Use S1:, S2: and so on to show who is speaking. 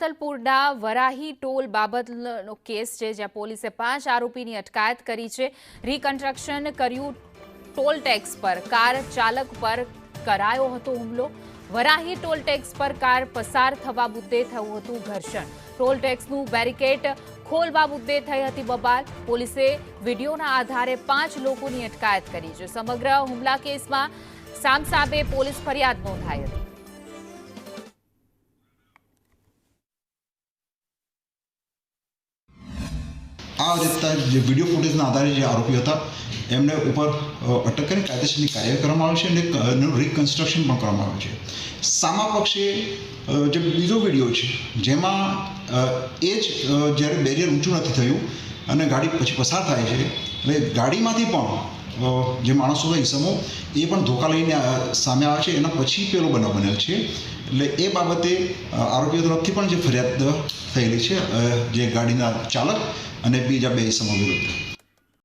S1: તલપુરના Varahi toll બાબતનો case છે, જ્યાં પોલીસે પાંચ આરોપીની અટકાયત કરી છે. રિકન્સ્ટ્રક્શન કર્યું ટોલ ટેક્સ પર. કાર ચાલક પર કરાયો હતો હુમલો. વરાહી ટોલ ટેક્સ પર કાર પસાર થવા મુદ્દે થયું હતું ઘર્ષણ. ટોલ ટેક્સનું બેરિકેડ ખોલવા મુદ્દે થઈ હતી બબાલ. પોલીસે વિડીયોના આધારે પાંચ લોકોની અટકાયત કરી છે. સમગ્ર હુમલા કેસમાં સામસામે પોલીસ ફરિયાદ નોંધાઈ હતી.
S2: આ રીતના જે વીડિયો ફૂટેજના આધારે જે આરોપી હતા, એમને ઉપર અટક કરીને કાયદેસરની કાર્યવાહી કરવામાં આવે છે અને એનું રિકન્સ્ટ્રક્શન પણ કરવામાં આવ્યું છે. સામા પક્ષે જે બીજો વીડિયો છે, જેમાં એ જ જ્યારે બેરિયર ઊંચું નથી થયું અને ગાડી પછી પસાર થાય છે, એટલે ગાડીમાંથી પણ જે માણસો હોય ઈસમો, એ પણ ધોકા લઈને સામે આવે છે. એના પછી પેલો બનાવ બનેલ છે. એટલે એ બાબતે આરોપીઓ તરફથી પણ જે ફરિયાદ થયેલી છે જે ગાડીના ચાલક અને બીજા બે ઈસમો વિરુદ્ધ.